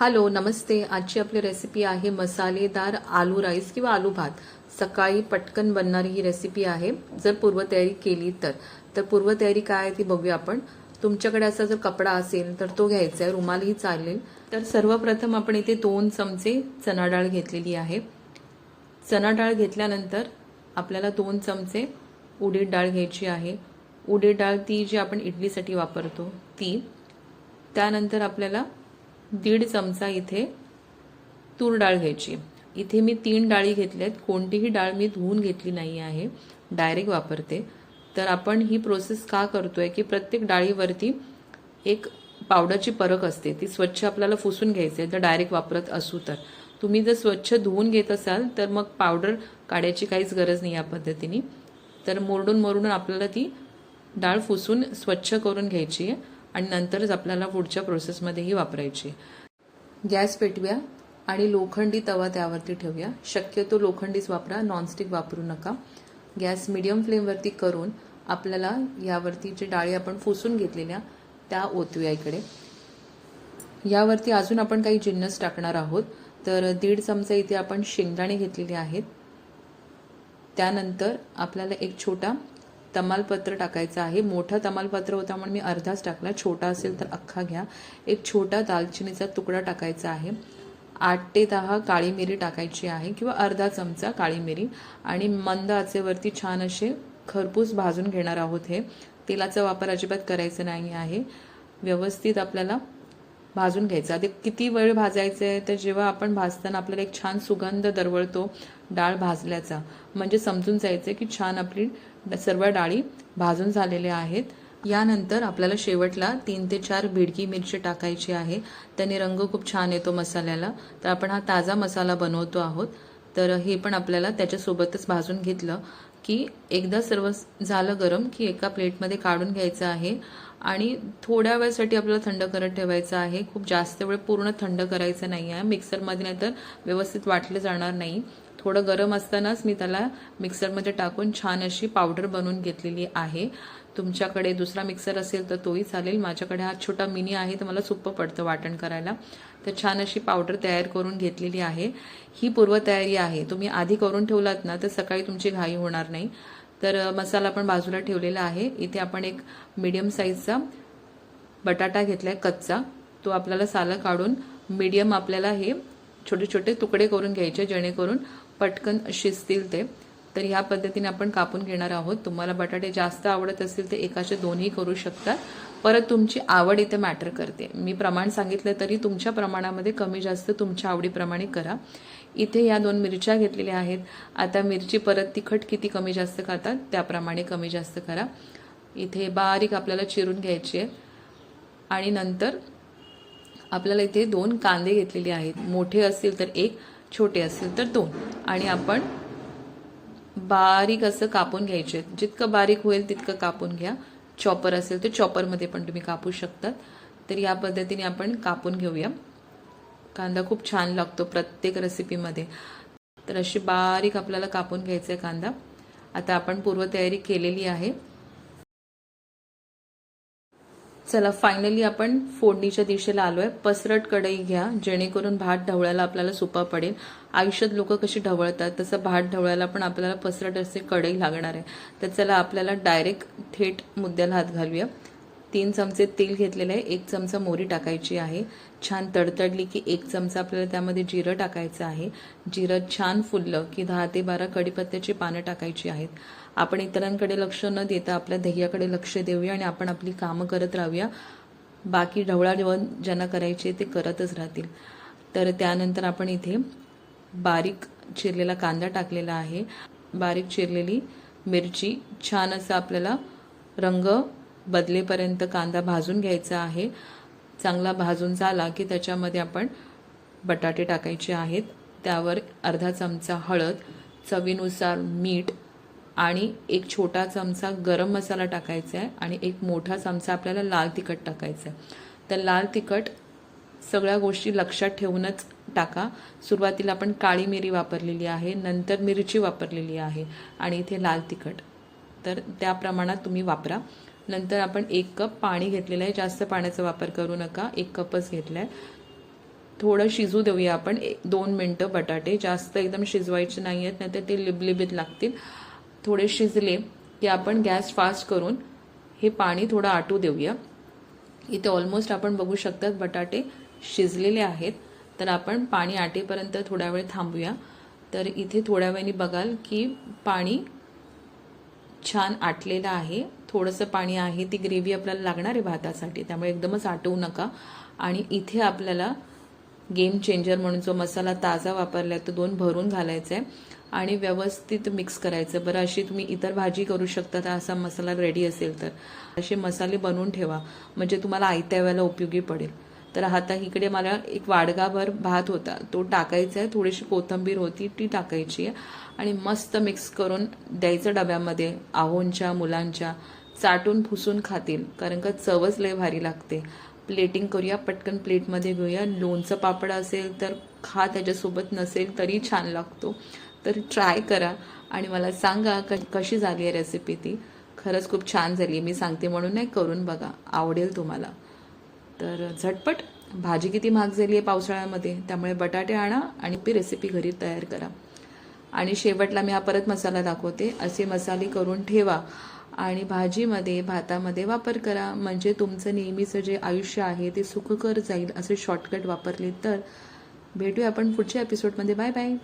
Hello नमस्ते. आजची आपली recipe आहे मसालेदार आलू राईस किंवा आलू भात. सकाळी पटकन बनणारी ही रेसिपी आहे. जर पूर्वतयारी केली तर. तर पूर्वतयारी काय आहे ती बघूया आपण. तुमच्याकडे असा जर कपडा असेल तर तो घ्यायचा आहे. रुमालही चालेल. तर सर्वप्रथम आपण इथे दोन चमचे चणा डाळ घेतलेली आहे. चणा डाळ घेतल्यानंतर आपल्याला दोन चमचे उडीद डाळ घ्यायची आहे. उडीद डाळ ती जी आपण इडलीसाठी वापरतो ती. त्यानंतर आपल्याला दीड चमचा इथे तूर डाळ घ्यायची. इथे मी तीन डाळी घेतल्या आहेत कोणतीही डाळ मी धुवून घेतली नाही आहे. डायरेक्ट वापरते. तर आपण ही प्रोसेस का करतो आहे की प्रत्येक डाळीवरती एक पावडरची परक असते. ती स्वच्छ आपल्याला पुसून घ्यायची आहे. जर डायरेक्ट वापरत असू तर. तुम्ही जर स्वच्छ धुवून घेत असाल तर मग पावडर काढायची काहीच गरज नाही या पद्धतीने. तर मोरडून मोरडून आपल्याला ती डाळ पुसून स्वच्छ करून घ्यायची आहे. आणि नंतरच आपल्याला पुढच्या प्रोसेसमध्येही वापरायची. गॅस पेटव्या आणि लोखंडी तवा त्यावरती ठेवूया. शक्यतो लोखंडीच वापरा नॉनस्टिक वापरू नका. गॅस मिडियम फ्लेमवरती करून आपल्याला यावरती जे डाळी आपण फुसून घेतलेल्या त्या ओतूया इकडे. यावरती अजून आपण काही जिन्नस टाकणार आहोत. तर दीड चमचा इथे आपण शेंगदाणे घेतलेले आहेत. त्यानंतर आपल्याला एक छोटा तमालपत्र टाकायचं आहे. मोठं तमालपत्र होता म्हणून मी अर्धाच टाकला. छोटा असेल तर अख्खा घ्या. एक छोटा दालचिनीचा तुकडा टाकायचा आहे. आठ ते दहा काळी मिरी टाकायची आहे किंवा अर्धा चमचा काळी मिरी. आणि मंद आचेवरती छान असे खरपूस भाजून घेणार आहोत हे. तेलाचा वापर अजिबात करायचा नाही आहे. व्यवस्थित आपल्याला भाजून घ्यायचं. आधी किती वेळ भाजायचं आहे तर जेव्हा आपण भाजताना आपल्याला एक छान सुगंध दरवळतो डाळ भाजल्याचा. म्हणजे समजून जायचं की छान आपली सर्व डाळी भाजून झालेल्या आहेत. यानंतर आपल्याला शेवटला तीन ते चार भिडकी मिरची टाकायची आहे. त्याने रंग खूप छान येतो मसाल्याला. तर आपण हा ताजा मसाला बनवतो आहोत. तर हे पण आपल्याला त्याच्यासोबतच भाजून घेतलं की एकदा सर्व झालं गरम की एका प्लेटमध्ये काढून घ्यायचं आहे. आणि थोड्या वेळसाठी आपल्याला थंड करत ठेवायचं आहे. खूप जास्त वेळ पूर्ण थंड करायचं नाही आहे. मिक्सरमध्ये नाही तर व्यवस्थित वाटले जाणार नाही. थोडं गरम असतानाच मी त्याला मिक्सरमध्ये टाकून छान अशी पावडर बनवून घेतलेली आहे. तुमच्याकडे दुसरा मिक्सर असेल तर तोही चालेल. माझ्याकडे हा छोटा मिनी आहे तर मला सोपं पडतं वाटण करायला. तर छान अशी पावडर तयार करून घेतलेली आहे. ही पूर्वतयारी आहे. तुम्ही आधी करून ठेवलात ना तर सकाळी तुमची घाई होणार नाही. तर मसाला आपण बाजूला ठेवलेला आहे. इथे आपण एक मीडियम साईजचा बटाटा घेतलाय कच्चा. तो आपल्याला सालं काढून मीडियम आपल्याला हे छोटे छोटे तुकडे करून घ्यायचे जेणेकरून पटकन शिजतील ते. तर ह्या पद्धतीने आपण कापून घेणार आहोत. तुम्हाला बटाटे जास्त आवडत असतील ते एकाचे दोन्ही करू शकतात परत तुमची आवड इथे मॅटर करते. मी प्रमाण सांगितलं तरी तुमच्या प्रमाणामध्ये कमी जास्त तुमच्या आवडीप्रमाणे करा. इथे या दोन मिरच्या घेतलेल्या आहेत. आता मिरची परत तिखट किती कमी जास्त खातात त्याप्रमाणे कमी जास्त करा. इथे बारीक आपल्याला चिरून घ्यायची आहे. आणि नंतर आपल्याला इथे दोन कांदे घेतलेले आहेत. मोठे असतील तर एक छोटे असतील तर दोन. आणि आपण बारीक असं कापून घ्यायचे जितकं बारीक होईल तितकं कापून घ्या. चॉपर असेल तर चॉपरमध्ये पण तुम्ही कापू शकतात. तर या पद्धतीने आपण कापून घेऊया. कांदा खूप छान लागतो प्रत्येक रेसिपीमध्ये तर अशी बारीक आपल्याला कापून घ्यायचा आहे कांदा. आता आपण पूर्वतयारी केलेली आहे. चला फायनली आपण फोडणीच्या दिशेला आलोय. पसरट कढई घ्या जेणेकरून भात ढवळायला आपल्याला सोपा पडेल. आयुष्यात लोक कशी ढवळतात तसं भात ढवळायला पण आपल्याला पसरट असे कढई लागणार आहे. तर चला आपल्याला डायरेक्ट थेट मुद्द्याला हात घालूया. तीन चमचे तेल घेतलेलं आहे. एक चमचा मोरी टाकायची आहे. छान तडतडली की एक चमचा आपल्याला त्यामध्ये जिरं टाकायचं आहे. जिरं छान फुललं की दहा ते बारा कडीपत्त्याची पानं टाकायची आहेत. आपण इतरांकडे लक्ष न देता आपल्या ध्येयाकडे लक्ष देऊया आणि आपण आपली कामं करत राहूया. बाकी ढवळाढवळ ज्यांना करायचे ते करतच राहतील. तर त्यानंतर आपण इथे बारीक चिरलेला कांदा टाकलेला आहे. बारीक चिरलेली मिरची. छान असं आपल्याला रंग बदलेपर्यंत कांदा भाजून घ्यायचा आहे. चांगला भाजून झाला की त्याच्यामध्ये आपण बटाटे टाकायचे आहेत. त्यावर अर्धा चमचा हळद चवीनुसार मीठ आणि एक छोटा चमचा गरम मसाला टाकायचा आहे आणि एक मोठा चमचा आपल्याला लाल तिखट टाकायचं आहे. तर लाल तिखट सगळ्या गोष्टी लक्षात ठेवूनच टाका. सुरुवातीला आपण काळी मिरी वापरलेली आहे नंतर मिरची वापरलेली आहे आणि इथे लाल तिखट. तर त्या प्रमाणात तुम्ही वापरा. नंतर आपण एक कप पाणी घेतलेलं आहे. जास्त पाण्याचा वापर करू नका. एक कपच घेतला आहे थोडं शिजू देऊया आपण. एक दोन मिनटं बटाटे. जास्त एकदम शिजवायचे नाही आहेत नाहीतर ते लिबलिबीत लागतील. थोडे शिजले की आपण गॅस फास्ट करून हे पाणी थोडं आटू देऊया. इथे ऑलमोस्ट आपण बघू शकतात बटाटे शिजलेले आहेत. तर आपण पाणी आटेपर्यंत थोडा वेळ थांबूया. तर इथे थोड्या वेळाने बघाल की पाणी छान आटलेलं आहे. थोडंसं पाणी आहे ती ग्रेव्ही आपल्याला लागणार आहे भातासाठी त्यामुळे एकदमच आटवू नका. आणि इथे आपल्याला गेम चेंजर म्हणून जो मसाला ताजा वापरला आहे तो दोन भरून घालायचा आहे आणि व्यवस्थित मिक्स करायचं. बरं अशी तुम्ही इतर भाजी करू शकता तर असा मसाला रेडी असेल तर. असे मसाले बनवून ठेवा. म्हणजे तुम्हाला आयत्या वेळेला उपयोगी पडेल. तर आता इकडे मला एक वाडगाभर भात होता. तो टाकायचा आहे. थोडीशी कोथिंबीर होती ती टाकायची आहे. आणि मस्त मिक्स करून द्यायचं डब्यामध्ये. आहोंच्या मुलांच्या चाटून फुसून खातील. कारण का चवच लय भारी लागते. प्लेटिंग करूया पटकन प्लेटमध्ये घेऊया. लोणचं पापड असेल तर खा त्याच्यासोबत नसेल तरी छान लागतो. तर ट्राय करा. आणि मला सांगा क कशी झाली आहे रेसिपी ती. खरंच खूप छान झाली मी सांगते म्हणून नाही करून बघा. आवडेल तुम्हाला. तर झटपट. भाजी किती महाग झाली आहे पावसाळ्यामध्ये. त्यामुळे बटाटे आणा आणि ती रेसिपी घरी तयार करा. आणि शेवटला मी हा परत मसाला दाखवते. असे मसाले करून ठेवा. आणि भाजीमध्ये भातामध्ये वापर करा. म्हणजे तुमचं नेहमीचं जे आयुष्य आहे ते सुखकर जाईल असे शॉर्टकट वापरले तर. भेटूया आपण पुढच्या एपिसोडमध्ये बाय बाय